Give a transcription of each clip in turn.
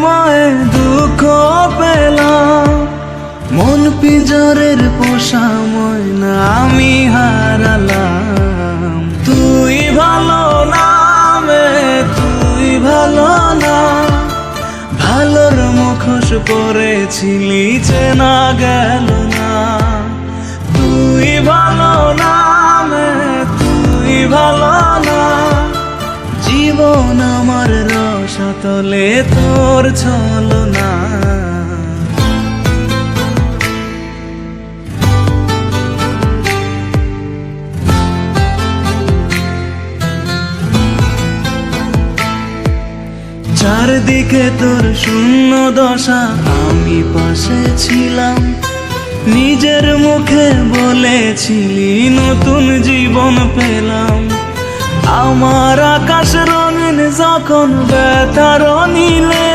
বিনিময়ে দুঃখ পেলাম। মন পিজরের পোষা ময়না আমি হারালাম। তুই ভালো নামে তুই ভালো না। ভালোর মুখোশ পরেছিলি চেনা গেল না। তুই ভালো নামে তুই ভালো না। জীবন আমার রসতলে তোর ছলো না চারদিকে তোর শূন্য দশা, আমি পাশে ছিলাম। নিজের মুখে বলেছিলি, নতুন জীবন পেলাম। আমার আকাশ রঙিন যখন ব্যথার নিলে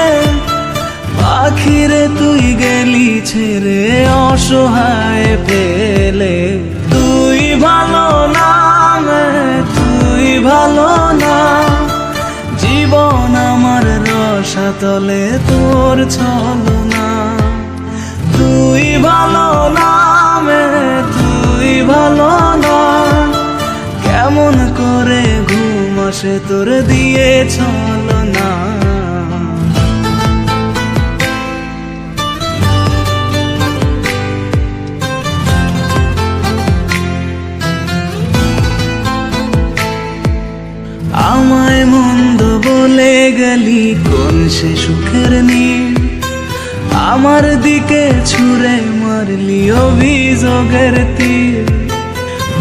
পাখিরে তুই গেলি ছেড়ে অসহায় পেলে তুই ভালো নামে তুই ভালো না, জীবন আমার রসাতলে তোর ছলো না তুই ভালো নামে আসে তোর দিয়ে ছলো না। আমায় মন্দ বলে গেলি কোন সে সুখের নীল? আমার দিকে ছুঁড়ে মারলি অভিযোগের তীর।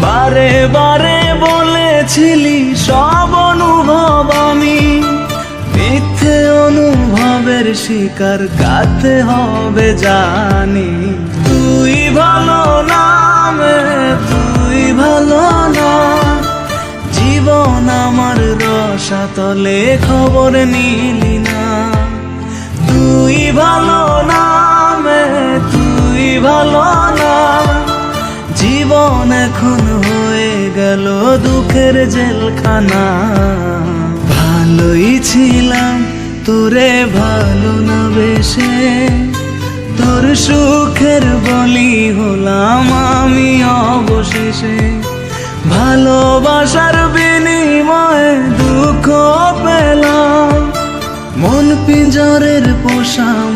বারে বারে বলেছিলি সব অনুভব আমি। মিথ্যে অনুভবের শিকার কাতে হবে জানি। তুই ভালো নামে তুই ভালো না। জীবন আমার রসাতলে খবর নিলি না। তুই ভালো নামে তুই ভালো এখন হয়ে গেল দুঃখের জেলখানা। ভালোই ছিলাম, তোরে ভালো না বেশে। তোর সুখের বলি হলাম আমি অবশেষে। ভালোবাসার বিনিময়ে দুঃখ পেলাম। মন পিঞ্জরের পোষা ময়না আমি হার